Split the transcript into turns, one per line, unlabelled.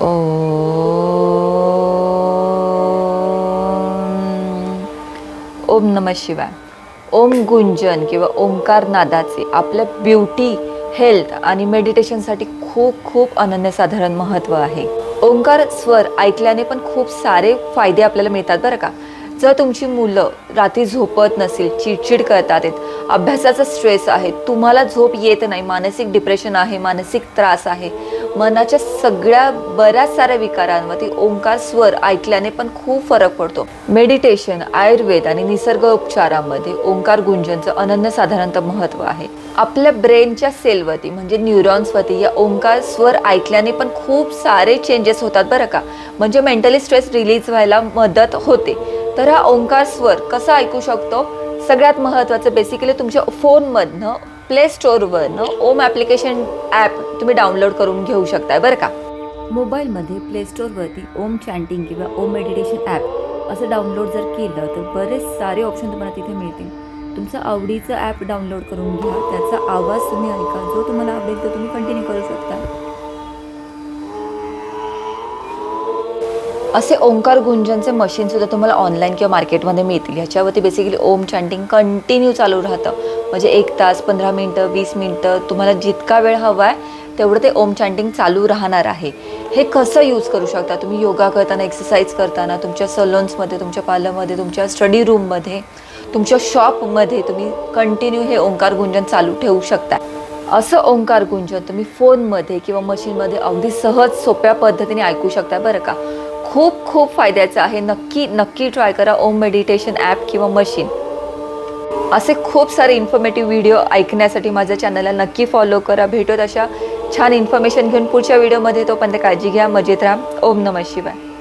ओम. ओम नम शिवाय. ओम गुंजन किंवा ओंकार नादाचे आपल्या ब्युटी हेल्थ आणि मेडिटेशनसाठी खूप खूप अनन्यसाधारण महत्त्व आहे. ओंकार स्वर ऐकल्याने पण खूप सारे फायदे आपल्याला मिळतात बरं का. जर तुमची मुलं रात्री झोपत नसेल चिडचिड करतात आहेत अभ्यासाचा स्ट्रेस आहे तुम्हाला झोप येत नाही मानसिक डिप्रेशन आहे मानसिक त्रास आहे मनाच्या सगळ्या बऱ्याच साऱ्या विकारांवरती ओंकार स्वर ऐकल्याने पण खूप फरक पडतो. मेडिटेशन आयुर्वेद आणि निसर्ग उपचारामध्ये ओंकार गुंजनचं अनन्यसाधारणतः महत्त्व आहे. आपल्या ब्रेनच्या सेलवरती म्हणजे न्यूरॉन्सवरती या ओंकार स्वर ऐकल्याने पण खूप सारे चेंजेस होतात बरं का. म्हणजे मेंटली स्ट्रेस रिलीज व्हायला मदत होते. तर हा ओंकार स्वर कसा ऐकू शकतो? सगळ्यात महत्त्वाचं बेसिकली तुमच्या फोनमधनं प्ले स्टोअरवरनं ओम ॲप्लिकेशन ॲप तुम्ही डाउनलोड करून घेऊ शकताय बरं का? मोबाईलमध्ये प्ले स्टोअरवरती ओम चॅन्टिंग किंवा ओम मेडिटेशन ॲप असं डाउनलोड जर केलं तर बरेच सारे ऑप्शन तुम्हाला तिथे मिळतील. तुमचं आवडीचं ॲप डाउनलोड करून घ्या त्याचा आवाज तुम्ही ऐका जो तुम्हाला आवडेल तो तुम्ही कंटिन्यू करू शकता. असे ओंकार गुंजनचे मशीन सुद्धा तुम्हाला ऑनलाईन किंवा मार्केटमध्ये मिळतील. ह्याच्यावरती बेसिकली ओम चॅन्टिंग कंटिन्यू चालू राहतं. म्हणजे एक तास पंधरा मिनटं वीस मिनटं तुम्हाला जितका वेळ हवा आहे तेवढं ते ओम चॅन्टिंग चालू राहणार आहे. हे कसं यूज करू शकता? तुम्ही योगा करताना एक्सरसाइज करताना तुमच्या सलोन्समध्ये तुमच्या पार्लरमध्ये तुमच्या स्टडी रूममध्ये तुमच्या शॉपमध्ये तुम्ही कंटिन्यू हे ओंकार गुंजन चालू ठेवू शकता. असं ओंकार गुंजन तुम्ही फोनमध्ये किंवा मशीनमध्ये अगदी सहज सोप्या पद्धतीने ऐकू शकता बरं का. खूप खूप फायद्याचं आहे. नक्की नक्की ट्राय करा ओम मेडिटेशन ॲप किंवा मशीन असे खूप सारे इन्फॉर्मेटिव्ह व्हिडिओ ऐकण्यासाठी माझ्या चॅनलला नक्की फॉलो करा. भेटत अशा छान इन्फॉर्मेशन घेऊन पुढच्या व्हिडिओमध्ये तोपर्यंत काळजी घ्या मजेत राहा. ओम नमः शिवाय.